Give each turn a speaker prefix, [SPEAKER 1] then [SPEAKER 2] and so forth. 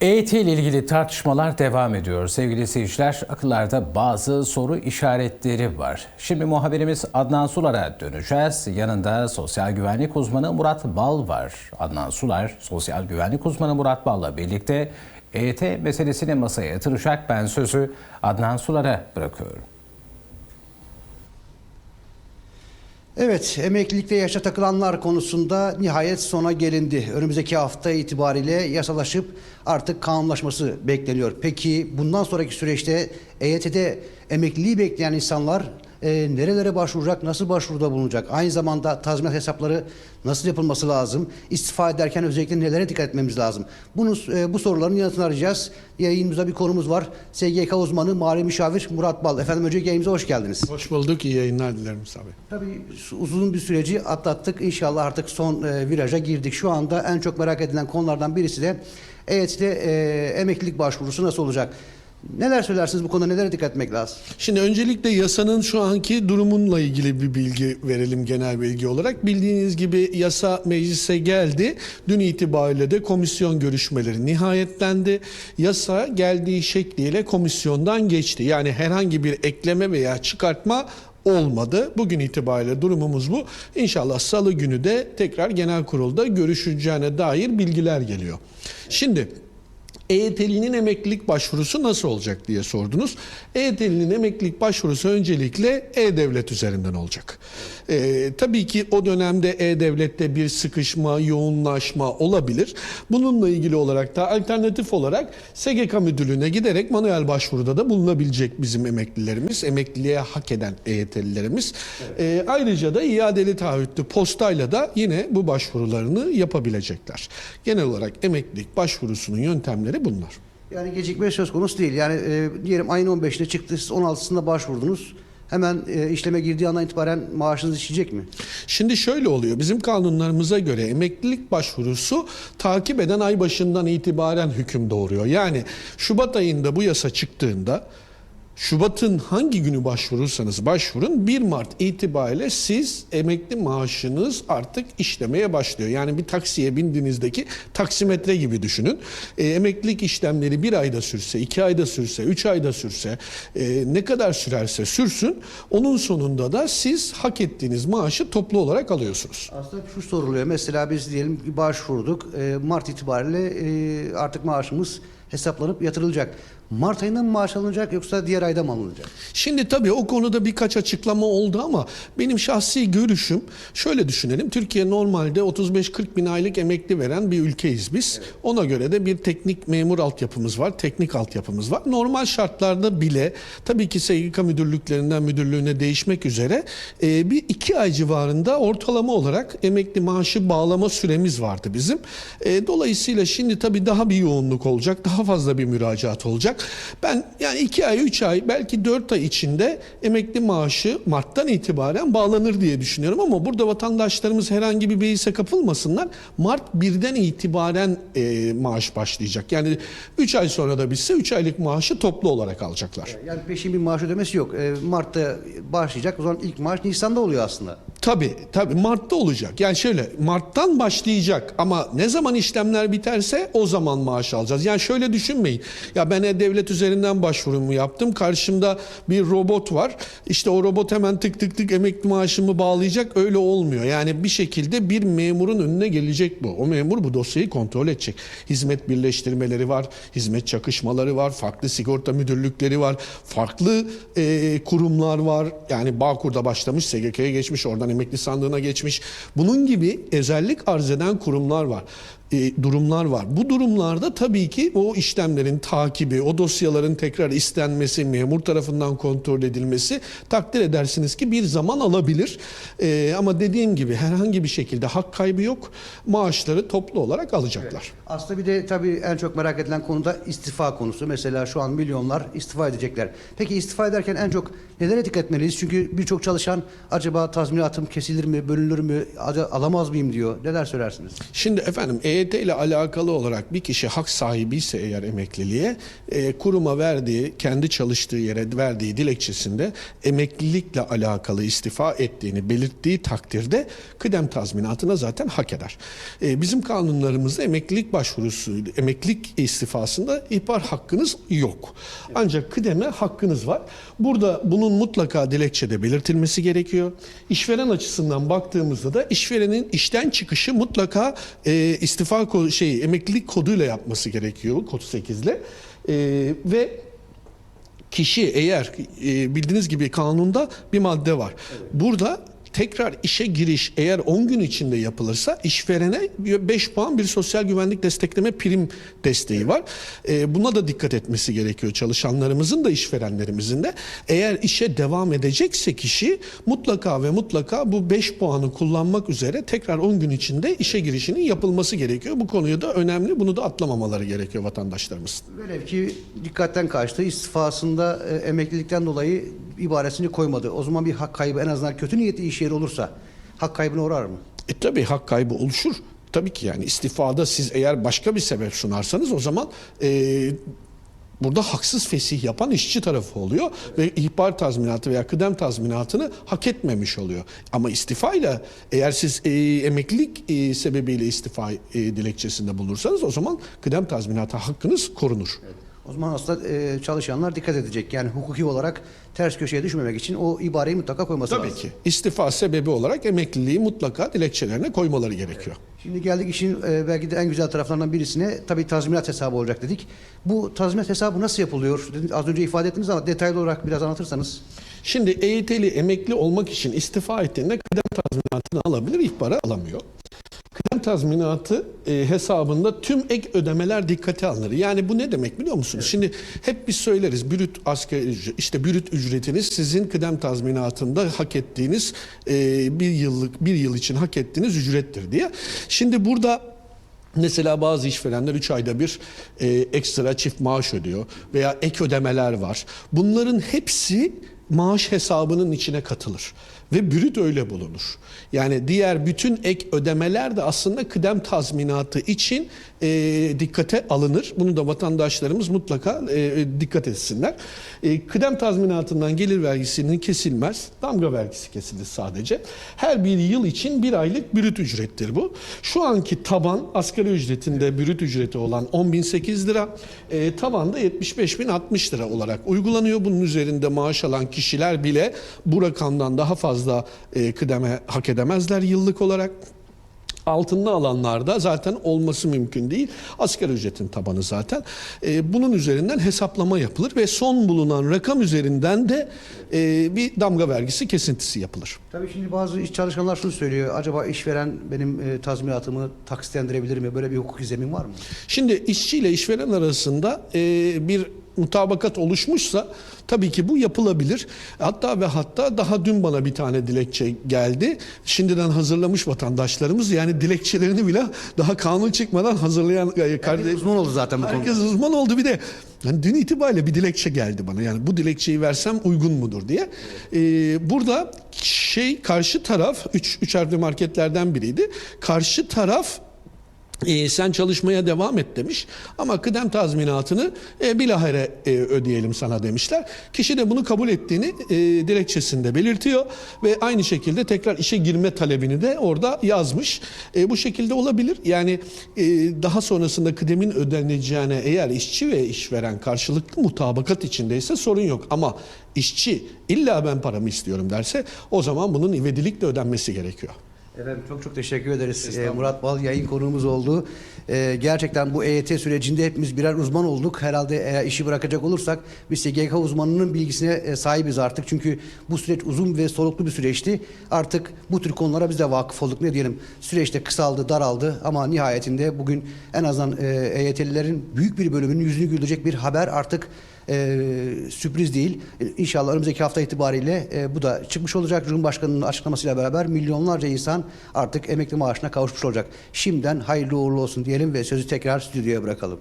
[SPEAKER 1] EYT ile ilgili tartışmalar devam ediyor. Sevgili seyirciler, akıllarda bazı soru işaretleri var. Şimdi muhabirimiz Adnan Sular'a döneceğiz. Yanında sosyal güvenlik uzmanı Murat Bal var. Adnan Sular, sosyal güvenlik uzmanı Murat Bal'la birlikte EYT meselesini masaya yatıracak. Ben sözü Adnan Sular'a bırakıyorum.
[SPEAKER 2] Evet, emeklilikte yaşa takılanlar konusunda nihayet sona gelindi. Önümüzdeki hafta itibariyle yasalaşıp artık kanunlaşması bekleniyor. Peki bundan sonraki süreçte EYT'de emekliliği bekleyen insanlar e, nerelere başvuracak, nasıl başvuruda bulunacak? Aynı zamanda tazminat hesapları nasıl yapılması lazım? İstifa ederken özellikle nelere dikkat etmemiz lazım? Bunu, e, bu soruların yanıtını arayacağız. Yayınımızda bir konumuz var. SGK uzmanı, mali müşavir Murat Bal. Efendim öncelikle yayınımıza hoş geldiniz.
[SPEAKER 3] Hoş bulduk. İyi yayınlar dilerim Bey.
[SPEAKER 2] Tabii uzun bir süreci atlattık. İnşallah artık son e, viraja girdik. Şu anda en çok merak edilen konulardan birisi de EYT'de e, emeklilik başvurusu nasıl olacak? Neler söylersiniz bu konuda nelere dikkat etmek lazım?
[SPEAKER 3] Şimdi öncelikle yasanın şu anki durumunla ilgili bir bilgi verelim genel bilgi olarak. Bildiğiniz gibi yasa meclise geldi. Dün itibariyle de komisyon görüşmeleri nihayetlendi. Yasa geldiği şekliyle komisyondan geçti. Yani herhangi bir ekleme veya çıkartma olmadı. Bugün itibariyle durumumuz bu. İnşallah salı günü de tekrar genel kurulda görüşeceğine dair bilgiler geliyor. Şimdi EYT'linin emeklilik başvurusu nasıl olacak diye sordunuz. EYT'linin emeklilik başvurusu öncelikle E-Devlet üzerinden olacak. Ee, tabii ki o dönemde E-Devlet'te bir sıkışma, yoğunlaşma olabilir. Bununla ilgili olarak da alternatif olarak SGK müdürlüğüne giderek manuel başvuruda da bulunabilecek bizim emeklilerimiz, emekliliğe hak eden EYT'lilerimiz. Ee, ayrıca da iadeli taahhütlü postayla da yine bu başvurularını yapabilecekler. Genel olarak emeklilik başvurusunun yöntemleri bunlar.
[SPEAKER 2] Yani gecikme söz konusu değil. Yani e, diyelim ayın 15'inde çıktı, siz 16'sında başvurdunuz. Hemen e, işleme girdiği andan itibaren maaşınız işleyecek mi?
[SPEAKER 3] Şimdi şöyle oluyor. Bizim kanunlarımıza göre emeklilik başvurusu takip eden ay başından itibaren hüküm doğuruyor. Yani Şubat ayında bu yasa çıktığında Şubat'ın hangi günü başvurursanız başvurun 1 Mart itibariyle siz emekli maaşınız artık işlemeye başlıyor. Yani bir taksiye bindiğinizdeki taksimetre gibi düşünün. E, emeklilik işlemleri bir ayda sürse, iki ayda sürse, üç ayda sürse e, ne kadar sürerse sürsün onun sonunda da siz hak ettiğiniz maaşı toplu olarak alıyorsunuz.
[SPEAKER 2] Aslında şu soruluyor. Mesela biz diyelim ki başvurduk. E, Mart itibariyle e, artık maaşımız hesaplanıp yatırılacak. Mart ayında mı maaş alınacak yoksa diğer ayda mı alınacak?
[SPEAKER 3] Şimdi tabii o konuda birkaç açıklama oldu ama benim şahsi görüşüm şöyle düşünelim. Türkiye normalde 35-40 bin aylık emekli veren bir ülkeyiz biz. Ona göre de bir teknik memur altyapımız var, teknik altyapımız var. Normal şartlarda bile tabii ki SGK müdürlüklerinden müdürlüğüne değişmek üzere e, bir iki ay civarında ortalama olarak emekli maaşı bağlama süremiz vardı bizim. E, dolayısıyla şimdi tabii daha bir yoğunluk olacak, daha fazla bir müracaat olacak. Ben yani iki ay, üç ay, belki dört ay içinde emekli maaşı Mart'tan itibaren bağlanır diye düşünüyorum. Ama burada vatandaşlarımız herhangi bir beise kapılmasınlar. Mart 1'den itibaren e, maaş başlayacak. Yani üç ay sonra da bitse üç aylık maaşı toplu olarak alacaklar.
[SPEAKER 2] Yani peşin bir maaş ödemesi yok. E, Mart'ta başlayacak. O zaman ilk maaş Nisan'da oluyor aslında.
[SPEAKER 3] Tabii tabii Mart'ta olacak. Yani şöyle Mart'tan başlayacak ama ne zaman işlemler biterse o zaman maaş alacağız. Yani şöyle düşünmeyin. Ya ben e-devlet üzerinden başvurumu yaptım. Karşımda bir robot var. İşte o robot hemen tık tık tık emekli maaşımı bağlayacak. Öyle olmuyor. Yani bir şekilde bir memurun önüne gelecek bu. O memur bu dosyayı kontrol edecek. Hizmet birleştirmeleri var, hizmet çakışmaları var, farklı sigorta müdürlükleri var, farklı e, kurumlar var. Yani Bağkur'da başlamış, SGK'ya geçmiş, oradan emekli sandığına geçmiş. Bunun gibi özellik arz eden kurumlar var. E, durumlar var. Bu durumlarda tabii ki o işlemlerin takibi, o dosyaların tekrar istenmesi, memur tarafından kontrol edilmesi takdir edersiniz ki bir zaman alabilir. E, ama dediğim gibi herhangi bir şekilde hak kaybı yok. Maaşları toplu olarak alacaklar.
[SPEAKER 2] Aslında bir de tabii en çok merak edilen konu da istifa konusu. Mesela şu an milyonlar istifa edecekler. Peki istifa ederken en çok nelere dikkat etmeliyiz? Çünkü birçok çalışan acaba tazminatım kesilir mi, bölünür mü, alamaz mıyım diyor. Neler söylersiniz?
[SPEAKER 3] Şimdi efendim EYT ile alakalı olarak bir kişi hak sahibi ise eğer emekliliğe e, kuruma verdiği, kendi çalıştığı yere verdiği dilekçesinde emeklilikle alakalı istifa ettiğini belirttiği takdirde kıdem tazminatına zaten hak eder. E, bizim kanunlarımızda emeklilik başvurusu, emeklilik istifasında ihbar hakkınız yok. Ancak kıdeme hakkınız var. Burada bunun mutlaka dilekçede belirtilmesi gerekiyor. İşveren açısından baktığımızda da işverenin işten çıkışı mutlaka e, istifa kodu, şey emeklilik koduyla yapması gerekiyor kod 8 ile. E, ve kişi eğer e, bildiğiniz gibi kanunda bir madde var. Burada tekrar işe giriş eğer 10 gün içinde yapılırsa işverene 5 puan bir sosyal güvenlik destekleme prim desteği var. E, buna da dikkat etmesi gerekiyor çalışanlarımızın da işverenlerimizin de. Eğer işe devam edecekse kişi mutlaka ve mutlaka bu 5 puanı kullanmak üzere tekrar 10 gün içinde işe girişinin yapılması gerekiyor. Bu konuyu da önemli. Bunu da atlamamaları gerekiyor vatandaşlarımızın.
[SPEAKER 2] Velev ki dikkatten kaçtı. istifasında e, emeklilikten dolayı ibaresini koymadı. O zaman bir hak kaybı en azından kötü niyetli iş yeri olursa hak kaybına uğrar mı?
[SPEAKER 3] E tabii hak kaybı oluşur. Tabii ki yani istifada siz eğer başka bir sebep sunarsanız o zaman e, burada haksız fesih yapan işçi tarafı oluyor ve ihbar tazminatı veya kıdem tazminatını hak etmemiş oluyor. Ama istifayla eğer siz e, emeklilik e, sebebiyle istifa e, dilekçesinde bulursanız o zaman kıdem tazminatı hakkınız korunur.
[SPEAKER 2] O zaman aslında e, çalışanlar dikkat edecek. Yani hukuki olarak ters köşeye düşmemek için o ibareyi mutlaka koyması
[SPEAKER 3] Tabii
[SPEAKER 2] lazım.
[SPEAKER 3] ki istifa sebebi olarak emekliliği mutlaka dilekçelerine koymaları gerekiyor.
[SPEAKER 2] Şimdi geldik işin e, belki de en güzel taraflarından birisine tabii tazminat hesabı olacak dedik. Bu tazminat hesabı nasıl yapılıyor? Az önce ifade ettiniz ama detaylı olarak biraz anlatırsanız.
[SPEAKER 3] Şimdi EYT'li emekli olmak için istifa ettiğinde kıdem tazminatını alabilir, ihbarı alamıyor. Tazminatı e, hesabında tüm ek ödemeler dikkate alınır. Yani bu ne demek biliyor musunuz? Şimdi hep biz söyleriz brüt asgari ücret, işte brüt ücretiniz sizin kıdem tazminatında hak ettiğiniz e, bir yıllık bir yıl için hak ettiğiniz ücrettir diye. Şimdi burada Mesela bazı işverenler 3 ayda bir e, ekstra çift maaş ödüyor veya ek ödemeler var. Bunların hepsi maaş hesabının içine katılır ve brüt öyle bulunur. Yani diğer bütün ek ödemeler de aslında kıdem tazminatı için e, dikkate alınır. Bunu da vatandaşlarımız mutlaka e, dikkat etsinler. E, kıdem tazminatından gelir vergisinin kesilmez. Damga vergisi kesilir sadece. Her bir yıl için bir aylık brüt ücrettir bu. Şu anki taban asgari ücretinde brüt ücreti olan 10.008 lira, e, taban da 75.060 lira olarak uygulanıyor. Bunun üzerinde maaş alan kişiler bile bu rakamdan daha fazla e, kıdeme hak edemezler yıllık olarak. Altında alanlarda zaten olması mümkün değil. Asgari ücretin tabanı zaten. E, bunun üzerinden hesaplama yapılır ve son bulunan rakam üzerinden de e, bir damga vergisi kesintisi yapılır.
[SPEAKER 2] Tabii şimdi bazı iş çalışanlar şunu söylüyor. Acaba işveren benim e, tazminatımı taksitlendirebilir mi? Böyle bir hukuki zemin var mı?
[SPEAKER 3] Şimdi işçi ile işveren arasında e, bir mutabakat oluşmuşsa tabii ki bu yapılabilir. Hatta ve hatta daha dün bana bir tane dilekçe geldi. Şimdiden hazırlamış vatandaşlarımız yani dilekçelerini bile daha kanun çıkmadan hazırlayan e,
[SPEAKER 2] Herkes
[SPEAKER 3] kardeş
[SPEAKER 2] uzman oldu zaten bu konuda.
[SPEAKER 3] Herkes uzman oldu bir de yani dün itibariyle bir dilekçe geldi bana. Yani bu dilekçeyi versem uygun mudur diye. Ee, burada şey karşı taraf 3 üç harfli marketlerden biriydi. Karşı taraf e, sen çalışmaya devam et demiş ama kıdem tazminatını e, bilahare e, ödeyelim sana demişler. Kişi de bunu kabul ettiğini e, dilekçesinde belirtiyor ve aynı şekilde tekrar işe girme talebini de orada yazmış. E, bu şekilde olabilir. Yani e, daha sonrasında kıdemin ödeneceğine eğer işçi ve işveren karşılıklı mutabakat içindeyse sorun yok ama işçi illa ben paramı istiyorum derse o zaman bunun ivedilikle ödenmesi gerekiyor.
[SPEAKER 2] Efendim çok çok teşekkür ederiz. Ee, Murat Bal yayın konuğumuz oldu. Ee, gerçekten bu EYT sürecinde hepimiz birer uzman olduk. Herhalde eğer işi bırakacak olursak biz SGK uzmanının bilgisine e, sahibiz artık. Çünkü bu süreç uzun ve soluklu bir süreçti. Artık bu tür konulara biz de vakıf olduk. Ne diyelim süreçte kısaldı, daraldı ama nihayetinde bugün en azından e, EYT'lilerin büyük bir bölümünün yüzünü güldürecek bir haber artık e, sürpriz değil. E, İnşallah önümüzdeki hafta itibariyle e, bu da çıkmış olacak. Cumhurbaşkanı'nın açıklamasıyla beraber milyonlarca insan artık emekli maaşına kavuşmuş olacak. Şimdiden hayırlı uğurlu olsun diyelim ve sözü tekrar stüdyoya bırakalım.